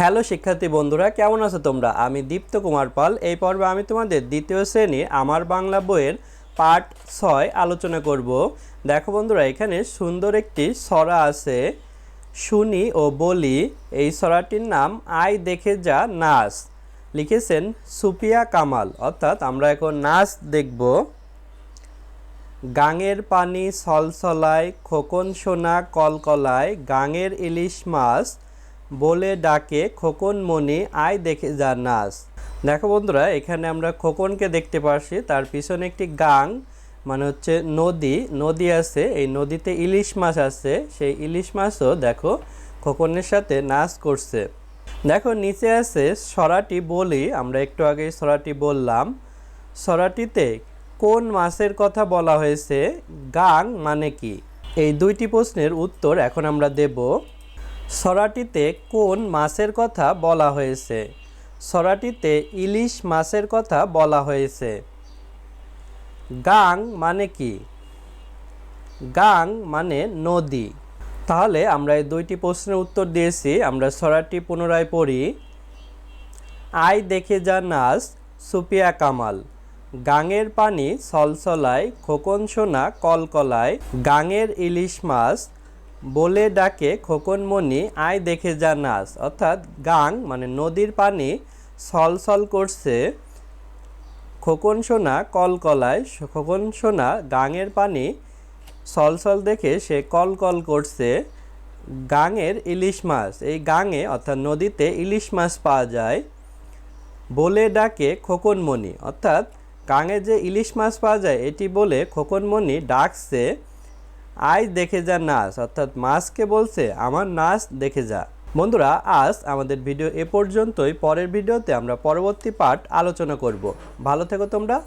Hello শিক্ষার্থী বন্ধুরা, কেমন আছো তোমরা? আমি দীপ্ত কুমার পাল। এই পর্বে আমি তোমাদের দ্বিতীয় শ্রেণি আমার বাংলা বইয়ের পার্ট ছয় আলোচনা করব। দেখো বন্ধুরা, এখানে সুন্দর একটি সরা আছে। শুনি ও বলি, এই সরাটির নাম আই দেখে যা নাচ লিখেছেন সুপিয়া কামাল। অর্থাৎ আমরা এখন নাচ দেখব। গাঙের পানি সলসলায়, খোকন সোনা কলকলায়, গাঙের ইলিশ মাছ বলে ডাকে, খোকন মনি আয় দেখে যা নাচ। দেখো বন্ধুরা, এখানে আমরা খোকনকে দেখতে পাচ্ছি তার পিছনে একটি গাং মানে হচ্ছে নদী। নদী আছে, এই নদীতে ইলিশ মাছ আছে। সেই ইলিশ মাছও দেখো, খোকনের সাথে নাচ করছে। দেখো, নিচে আছে সরাটি বলি। আমরা একটু আগে সরাটি বললাম। সরাটিতে কোন মাছের কথা বলা হয়েছে? গাং মানে কি? এই দুইটি প্রশ্নের উত্তর এখন আমরা দেব। সরাটিতে কোন মাছের কথা বলা হয়েছে? সরাটিতে ইলিশ মাছের কথা বলা হয়েছে। গাং মানে কি? গাং মানে নদী। তাহলে আমরা এই দুইটি প্রশ্নের উত্তর দিয়েছি, আমরা সরাটি পুনরায় পড়ি। আয় দেখে যা নাচ সুপিয়া কামাল। গাঙের পানি সলসলায়, খোকন সোনা কলকলায়, গাঙের ইলিশ মাছ বলে ডাকে খোকনমণি, আয় দেখে যা নাচ। অর্থাৎ গাং মানে নদীর পানি সলসল করছে। খোকন সোনা কলকলায়, খোকন সোনা গাঙের পানি সলসল দেখে সে কলকল করছে। গাঙের ইলিশ মাছ, এই গাঙে, অর্থাৎ নদীতে ইলিশ মাছ পাওয়া যায়। বলে ডাকে খোকনমণি, অর্থাৎ গাঙে যে ইলিশ মাছ পাওয়া যায়, এটি বলে খোকনমণি ডাকছে। আজ দেখে যা নাচ, অর্থাৎ মাছকে বলছে, আমার নাচ দেখে যা। বন্ধুরা, আজ আমাদের ভিডিও এ পর্যন্তই। পরের ভিডিওতে আমরা পরবর্তী পার্ট আলোচনা করব। ভালো থেকো তোমরা।